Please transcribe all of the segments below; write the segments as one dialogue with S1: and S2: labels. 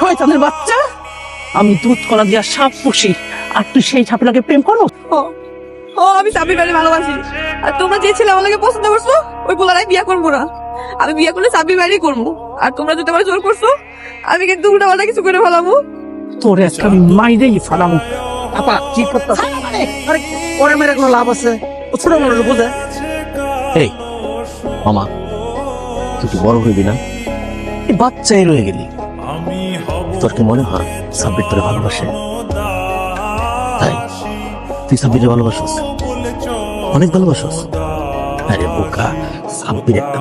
S1: শয়তানের বাচ্চা। আমি দুধ কলা দিয়া সাপ পুষি। আর তুই সেই সাপেলাকে প্রেম করো?
S2: ও ও আমি সাবির বাড়ি ভালোবাসি। আর তোমরা যে ছেলে আমাকে পছন্দ করছ ওই পোলারাই বিয়া করব না। আমি বিয়া করলে সাবির বাড়ি করব। আর তোমরা যদি আমার জোর করছ আমি কিন্তু উল্টা পাল্টা কিছু করে ফেলাবো।
S1: তোর আজকে আমি মাইরেই ফালাম আপা কি করতে আরে পরে মেরে কোনো লাভ আছে? ছোট মানুষ বোঝে
S3: এই মামা তুই বড় হইবি না? এই বাচ্চাই রয়ে গেলি। তোর কি মনে হয় সাব্বির তোরে ভালোবাসে? তাই? তুই সাব্বিরে ভালোবাসস? অনেক ভালোবাসস? আরে বোকা সাব্বির একটা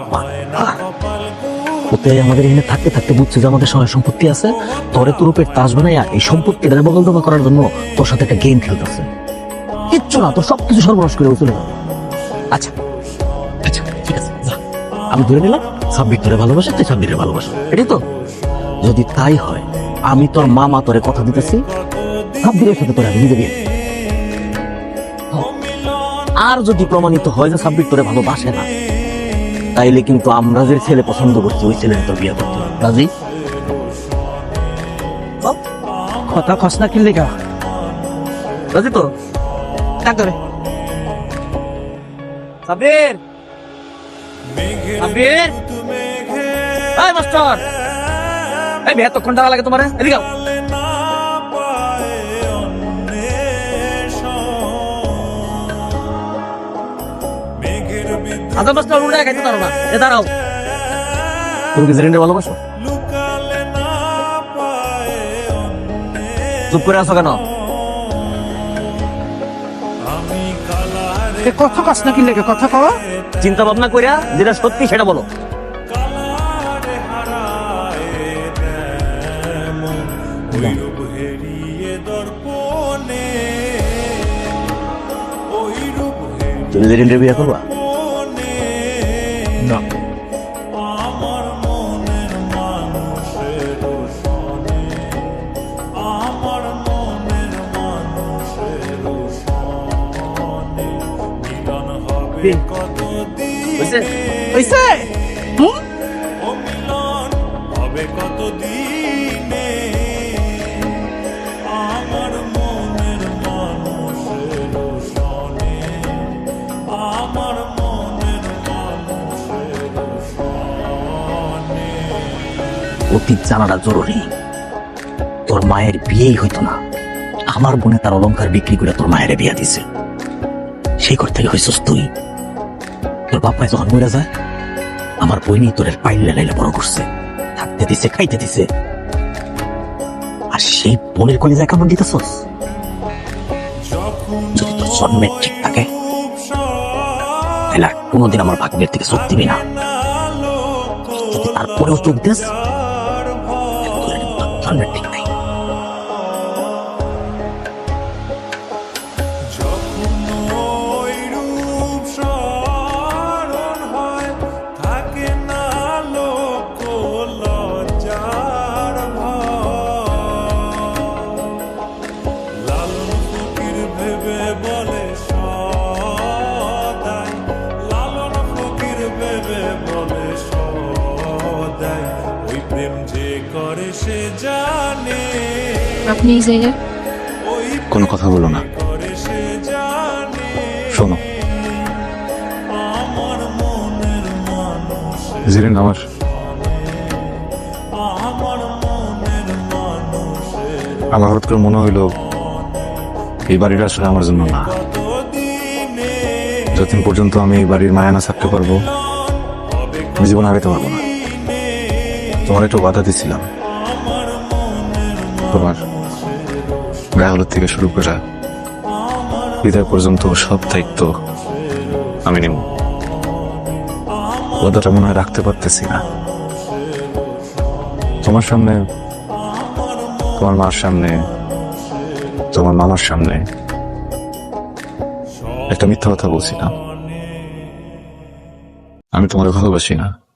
S3: ওতে আমাদের এখানে থাকতে থাকতে বুঝছে যে আমাদের সহায় সম্পত্তি আছে? তোরে তোর উপর তাজ বানাইয়া এই সম্পত্তিটা বগল দমা করার জন্য তোর সাথে একটা গেম খেলতেছে কিচ্ছু না তোর সবকিছু সর্বনাশ করে চলে আচ্ছা আচ্ছা ঠিক আছে আমি ধরে নিলাম। সাব্বির ভালোবাসে, তুই সাব্বিরের ভালোবাসে। এটাই তো। যদি তাই হয়, আমি তোর মামা তোরে কথা দিতেছি সাব্বিরের সাথে তোরে আমি বিয়ে। আর যদি প্রমাণিত হয় যে সাব্বির তোরে ভালোবাসে না, তাইলে কিন্তু আমরা যে ছেলে পছন্দ করছি, ওই ছেলে তোর বিয়ে করতে। রাজি?
S1: কথা খসনা কিনলে গা।
S3: রাজি তো?
S1: ডাক ধরে সাবির সাবির এই মাস্টার! এই বে এতক্ষণ টাকা লাগে তোমার? এদিকে আও। মাস্টার উড়ে খাইতে পারো না। এ দাঁড়াও।
S3: তুমি কি জেরিনকে ভালোবাসো? চুপ করে আছো কেন?
S1: এ কথা কাজ নাকি লেগে কথা কও।
S3: চিন্তা ভাবনা করিয়া যেটা সত্যি সেটা বলো। তুমি জেরিনকে বিয়ে করবা?
S1: না।
S4: হবে কত দিনে আমার মনের মানুষের সনে আমার মনের মানুষের সনে
S3: অতীত জানাটা জরুরি। তোর মায়ের বিয়েই হইতো না। আমার বোনে তার অলংকার বিক্রি করে তোর মায়ের বিয়া দিছে। সেই ঘর থেকে হইছস তুই। তোর বাপায় যখন মরে যায়, আমার বইনি তোর পাইলে লাইলে বড় করছে। থাকতে দিছে, খাইতে দিছে। আর সেই বোনের কলে যায় কামড় দিতেছস? যদি তোর জন্মের ঠিক থাকে, তাহলে আর কোনোদিন আমার ভাগ্যের থেকে চোখ দিবি না। তারপরেও চোখ দিস জন্মের ঠিক
S4: সে জানে।
S5: আপনি এই জায়গায়?
S6: কোনো কথা বলো না। শোনো।
S4: আমার
S6: জেরিন আমার
S4: আমার
S6: হঠাৎ করে মনে হইল এই বাড়িটা আসলে আমার জন্য না।
S4: দিনে
S6: যতদিন পর্যন্ত আমি এই বাড়ির মায়া না থাকতে পারব আমি জীবন আগাতে পারব না। তোমার একটু বাধা দিছিলাম। তোমার গায়ে থেকে শুরু করে বিদায় পর্যন্ত সব দায়িত্ব আমি নেব। ওদাটা মনে হয় রাখতে পারতেছি না। তোমার সামনে, তোমার মার সামনে, তোমার মামার সামনে একটা মিথ্যা কথা বলছি না। আমি তোমার ভালোবাসি না।